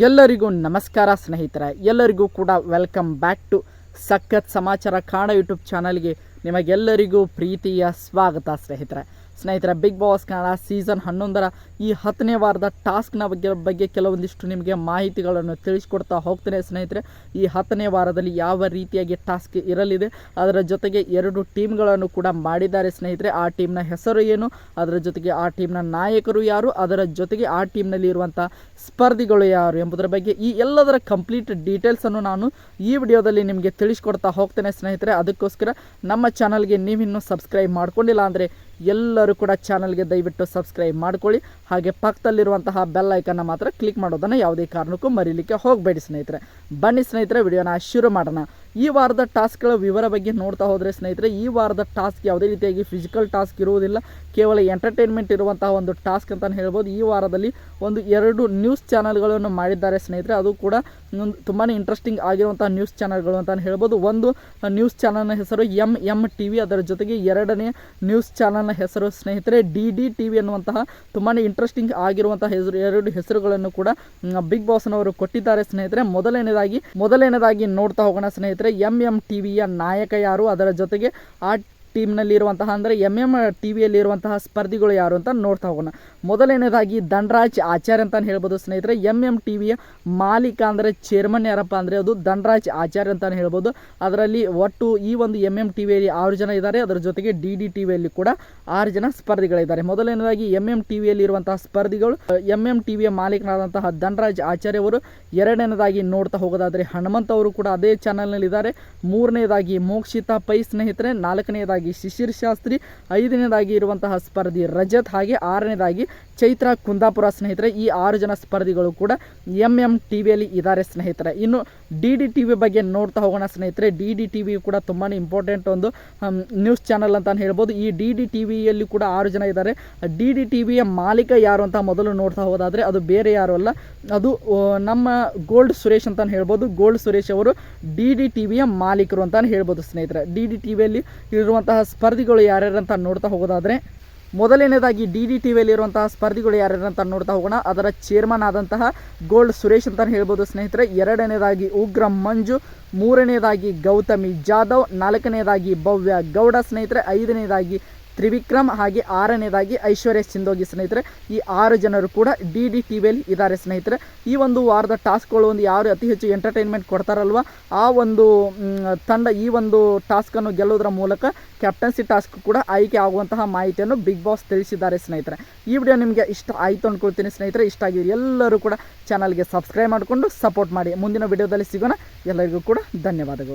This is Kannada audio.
ಎಲ್ಲರಿಗೂ ನಮಸ್ಕಾರ ಸ್ನೇಹಿತರೆ, ಎಲ್ಲರಿಗೂ ಕೂಡ ವೆಲ್ಕಮ್ ಬ್ಯಾಕ್ ಟು ಸಖತ್ ಸಮಾಚಾರ ಕಾಣ ಯೂಟ್ಯೂಬ್ ಚಾನಲ್ಗೆ ನಿಮಗೆಲ್ಲರಿಗೂ ಪ್ರೀತಿಯ ಸ್ವಾಗತ ಸ್ನೇಹಿತರೆ. ಸ್ನೇಹಿತರೆ ಬಿಗ್ ಬಾಸ್ ಕನ್ನಡ ಸೀಸನ್ ಹನ್ನೊಂದರ ಈ ಹತ್ತನೇ ವಾರದ ಟಾಸ್ಕ್ನ ಬಗ್ಗೆ ಬಗ್ಗೆ ಕೆಲವೊಂದಿಷ್ಟು ನಿಮಗೆ ಮಾಹಿತಿಗಳನ್ನು ತಿಳಿಸ್ಕೊಡ್ತಾ ಹೋಗ್ತೇನೆ ಸ್ನೇಹಿತರೆ. ಈ ಹತ್ತನೇ ವಾರದಲ್ಲಿ ಯಾವ ರೀತಿಯಾಗಿ ಟಾಸ್ಕ್ ಇರಲಿದೆ, ಅದರ ಜೊತೆಗೆ ಎರಡು ಟೀಮ್ಗಳನ್ನು ಕೂಡ ಮಾಡಿದ್ದಾರೆ ಸ್ನೇಹಿತರೆ. ಆ ಟೀಮ್ನ ಹೆಸರು ಏನು, ಅದರ ಜೊತೆಗೆ ಆ ಟೀಮ್ನ ನಾಯಕರು ಯಾರು, ಅದರ ಜೊತೆಗೆ ಆ ಟೀಮ್ನಲ್ಲಿ ಇರುವಂಥ ಸ್ಪರ್ಧಿಗಳು ಯಾರು ಎಂಬುದರ ಬಗ್ಗೆ ಈ ಎಲ್ಲದರ ಕಂಪ್ಲೀಟ್ ಡೀಟೇಲ್ಸನ್ನು ನಾನು ಈ ವಿಡಿಯೋದಲ್ಲಿ ನಿಮಗೆ ತಿಳಿಸ್ಕೊಡ್ತಾ ಹೋಗ್ತೇನೆ ಸ್ನೇಹಿತರೆ. ಅದಕ್ಕೋಸ್ಕರ ನಮ್ಮ ಚಾನಲ್ಗೆ ನೀವಿನ್ನೂ ಸಬ್ಸ್ಕ್ರೈಬ್ ಮಾಡ್ಕೊಂಡಿಲ್ಲ ಅಂದರೆ ಎಲ್ಲರೂ ಕೂಡ ಚಾನಲ್ಗೆ ದಯವಿಟ್ಟು ಸಬ್ಸ್ಕ್ರೈಬ್ ಮಾಡ್ಕೊಳ್ಳಿ. ಹಾಗೆ ಪಕ್ಕದಲ್ಲಿರುವಂತಹ ಬೆಲ್ ಐಕನ್ನ ಮಾತ್ರ ಕ್ಲಿಕ್ ಮಾಡೋದನ್ನು ಯಾವುದೇ ಕಾರಣಕ್ಕೂ ಮರೀಲಿಕ್ಕೆ ಹೋಗಬೇಡಿ ಸ್ನೇಹಿತರೆ. ಬನ್ನಿ ಸ್ನೇಹಿತರೆ, ವಿಡಿಯೋನ ಶುರು ಮಾಡೋಣ. ಈ ವಾರದ ಟಾಸ್ಕ್ಗಳ ವಿವರ ಬಗ್ಗೆ ನೋಡ್ತಾ ಹೋದರೆ ಸ್ನೇಹಿತರೆ, ಈ ವಾರದ ಟಾಸ್ಕ್ ಯಾವುದೇ ರೀತಿಯಾಗಿ ಫಿಸಿಕಲ್ ಟಾಸ್ಕ್ ಇರುವುದಿಲ್ಲ. ಕೇವಲ ಎಂಟರ್ಟೈನ್ಮೆಂಟ್ ಇರುವಂತಹ ಒಂದು ಟಾಸ್ಕ್ ಅಂತ ಹೇಳ್ಬೋದು. ಈ ವಾರದಲ್ಲಿ ಒಂದು ಎರಡು ನ್ಯೂಸ್ ಚಾನಲ್ಗಳನ್ನು ಮಾಡಿದ್ದಾರೆ ಸ್ನೇಹಿತರೆ. ಅದು ಕೂಡ ತುಂಬಾ ಇಂಟ್ರೆಸ್ಟಿಂಗ್ ಆಗಿರುವಂತಹ ನ್ಯೂಸ್ ಚಾನಲ್ಗಳು ಅಂತ ಹೇಳ್ಬೋದು. ಒಂದು ನ್ಯೂಸ್ ಚಾನಲ್ನ ಹೆಸರು ಎಂ ಎಂ ಟಿ ವಿ ಅದರ ಜೊತೆಗೆ ಎರಡನೇ ನ್ಯೂಸ್ ಚಾನಲ್ನ ಹೆಸರು ಸ್ನೇಹಿತರೆ ಡಿ ಡಿ ಟಿ ವಿ ಅನ್ನುವಂತಹ ತುಂಬಾ ಇಂಟ್ರೆಸ್ಟಿಂಗ್ ಆಗಿರುವಂತಹ ಹೆಸರು, ಎರಡು ಹೆಸರುಗಳನ್ನು ಕೂಡ ಬಿಗ್ ಬಾಸ್ನವರು ಕೊಟ್ಟಿದ್ದಾರೆ ಸ್ನೇಹಿತರೆ. ಮೊದಲನೇದಾಗಿ ಮೊದಲನೇದಾಗಿ ನೋಡ್ತಾ ಹೋಗೋಣ ಸ್ನೇಹಿತರೆ. ಎಂ ಎಂ ಟಿ ವಿಯ ನಾಯಕ ಯಾರು? ಅದರ ಜೊತೆಗೆ ಆ ಟೀಮ್ನಲ್ಲಿ ಇರುವಂತಹ ಅಂದರೆ ಎಂ ಎಂ ಟಿ ವಿಯಲ್ಲಿ ಇರುವಂತಹ ಸ್ಪರ್ಧಿಗಳು ಯಾರು ಅಂತ ನೋಡ್ತಾ ಹೋಗೋಣ. ಮೊದಲನೇದಾಗಿ ಧನರಾಜ್ ಆಚಾರ್ಯ ಅಂತ ಹೇಳ್ಬೋದು ಸ್ನೇಹಿತರೆ. ಎಂ ಎಂ ಟಿ ವಿಯ ಮಾಲೀಕ ಅಂದರೆ ಚೇರ್ಮನ್ ಯಾರಪ್ಪ ಅಂದರೆ ಅದು ಧನರಾಜ್ ಆಚಾರ್ಯ ಅಂತ ಹೇಳ್ಬೋದು. ಅದರಲ್ಲಿ ಒಟ್ಟು ಈ ಒಂದು ಎಂ ಎಂ ಟಿ ವಿಯಲ್ಲಿ ಆರು ಜನ ಇದ್ದಾರೆ. ಅದರ ಜೊತೆಗೆ ಡಿ ಡಿ ಟಿ ವಿಯಲ್ಲಿ ಕೂಡ ಆರು ಜನ ಸ್ಪರ್ಧಿಗಳಿದ್ದಾರೆ. ಮೊದಲನೇದಾಗಿ ಎಂ ಎಂ ಟಿ ವಿಯಲ್ಲಿ ಇರುವಂತಹ ಸ್ಪರ್ಧಿಗಳು ಎಂ ಎಂ ಟಿ ವಿಯ ಮಾಲೀಕನಾದಂತಹ ಧನರಾಜ್ ಆಚಾರ್ಯ ಅವರು ಎರಡನೇದಾಗಿ ನೋಡ್ತಾ ಹೋಗೋದಾದರೆ ಹನುಮಂತ ಅವರು ಕೂಡ ಅದೇ ಚಾನಲ್ನಲ್ಲಿದ್ದಾರೆ ಮೂರನೇದಾಗಿ ಮೋಕ್ಷಿತಾ ಪೈ ಸ್ನೇಹಿತರೆ. ನಾಲ್ಕನೇದಾಗಿ ಶಿಶಿರ್ ಶಾಸ್ತ್ರಿ ಐದನೇದಾಗಿ ಇರುವಂತಹ ಸ್ಪರ್ಧಿ ರಜತ್ ಹಾಗೆ ಆರನೇದಾಗಿ ಚೈತ್ರ ಕುಂದಾಪುರ ಸ್ನೇಹಿತರೆ, ಈ ಆರು ಜನ ಸ್ಪರ್ಧಿಗಳು ಕೂಡ ಎಂ ಎಂ ಟಿ ವಿಯಲ್ಲಿ ಇದ್ದಾರೆ ಸ್ನೇಹಿತರೆ. ಇನ್ನು ಡಿ ಡಿ ಟಿ ವಿ ಬಗ್ಗೆ ನೋಡ್ತಾ ಹೋಗೋಣ ಸ್ನೇಹಿತರೆ. ಡಿ ಡಿ ಟಿ ವಿ ಕೂಡ ತುಂಬಾ ಇಂಪಾರ್ಟೆಂಟ್ ಒಂದು ನ್ಯೂಸ್ ಚಾನಲ್ ಅಂತ ಹೇಳ್ಬೋದು. ಈ ಡಿ ಡಿ ಟಿ ವಿಯಲ್ಲಿ ಕೂಡ ಆರು ಜನ ಇದ್ದಾರೆ. ಡಿ ಡಿ ಟಿ ವಿಯ ಮಾಲೀಕ ಯಾರು ಅಂತ ಮೊದಲು ನೋಡ್ತಾ ಹೋದಾದರೆ ಅದು ಬೇರೆ ಯಾರು ಅಲ್ಲ, ಅದು ನಮ್ಮ ಗೋಲ್ಡ್ ಸುರೇಶ್ ಅಂತ ಹೇಳ್ಬೋದು. ಗೋಲ್ಡ್ ಸುರೇಶ್ ಅವರು ಡಿ ಡಿ ಟಿ ವಿಯ ಮಾಲೀಕರು ಅಂತ ಹೇಳ್ಬೋದು ಸ್ನೇಹಿತರೆ. ಡಿ ಡಿ ಟಿ ವಿಯಲ್ಲಿ ಇರುವಂತಹ ಸ್ಪರ್ಧಿಗಳು ಅಂತ ನೋಡ್ತಾ ಹೋಗೋದಾದರೆ, ಮೊದಲನೇದಾಗಿ ಡಿ ಡಿ ಟಿ ವಿಯಲ್ಲಿರುವಂತಹ ಸ್ಪರ್ಧಿಗಳು ಯಾರ್ಯಾರು ಅಂತ ನೋಡ್ತಾ ಹೋಗೋಣ. ಅದರ ಚೇರ್ಮನ್ ಆದಂತಹ ಗೋಲ್ಡ್ ಸುರೇಶ್ ಅಂತ ಹೇಳ್ಬೋದು ಸ್ನೇಹಿತರೆ. ಎರಡನೇದಾಗಿ ಉಗ್ರ ಮಂಜು, ಮೂರನೇದಾಗಿ ಗೌತಮಿ ಜಾಧವ್, ನಾಲ್ಕನೇದಾಗಿ ಭವ್ಯ ಗೌಡ ಸ್ನೇಹಿತರೆ. ಐದನೇದಾಗಿ ತ್ರಿವಿಕ್ರಮ್ ಹಾಗೆ ಆರನೇದಾಗಿ ಐಶ್ವರ್ಯ ಸಿಂಧೋಗಿ ಸ್ನೇಹಿತರೆ, ಈ ಆರು ಜನರು ಕೂಡ ಡಿ ಡಿ ಟಿ ವಿಯಲ್ಲಿ ಇದ್ದಾರೆ ಸ್ನೇಹಿತರೆ. ಈ ಒಂದು ವಾರದ ಟಾಸ್ಕ್ಗಳು ಒಂದು ಯಾರು ಅತಿ ಹೆಚ್ಚು ಎಂಟರ್ಟೈನ್ಮೆಂಟ್ ಕೊಡ್ತಾರಲ್ವ? ಆ ಒಂದು ತಂಡ ಈ ಒಂದು ಟಾಸ್ಕನ್ನು ಗೆಲ್ಲುವುದರ ಮೂಲಕ ಕ್ಯಾಪ್ಟನ್ಸಿ ಟಾಸ್ಕ್ ಕೂಡ ಆಯ್ಕೆ ಆಗುವಂತಹ ಮಾಹಿತಿಯನ್ನು ಬಿಗ್ ಬಾಸ್ ತಿಳಿಸಿದ್ದಾರೆ ಸ್ನೇಹಿತರೆ. ಈ ವಿಡಿಯೋ ನಿಮಗೆ ಇಷ್ಟ ಆಯಿತು ಅಂದ್ಕೊಳ್ತೀನಿ ಸ್ನೇಹಿತರೆ. ಇಷ್ಟ ಆಗಿದ್ರೆ ಎಲ್ಲರೂ ಕೂಡ ಚಾನಲ್ಗೆ ಸಬ್ಸ್ಕ್ರೈಬ್ ಮಾಡಿಕೊಂಡು ಸಪೋರ್ಟ್ ಮಾಡಿ. ಮುಂದಿನ ವಿಡಿಯೋದಲ್ಲಿ ಸಿಗೋಣ. ಎಲ್ಲರಿಗೂ ಕೂಡ ಧನ್ಯವಾದಗಳು.